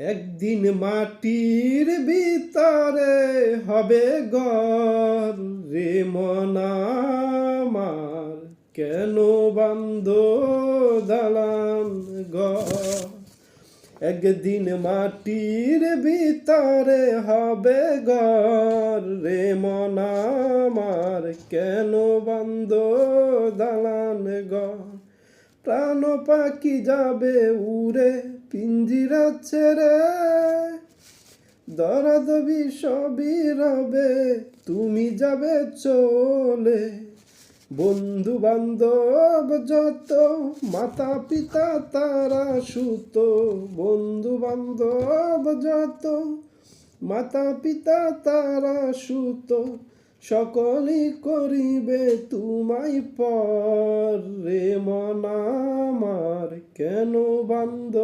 একদিন মাটির ভিতরে হবে ঘর রে মনামার কেন বান্ধ দালান ঘর? একদিন মাটির ভিতরে হবে ঘর রে মনামার কেন বান্ধ দালান ঘর? প্রাণ পাখি যাবে উড়ে, পিঞ্জিরা ছেড়ে। দরদ সবই রবে, তুমি যাবে চলে। বন্ধু বান্ধব যত মাতা পিতা তারা সুত। বন্ধু বান্ধব যত মাতা পিতা তারা সুত। সকলই করিবে তুমাই পর। কেন বান্ধ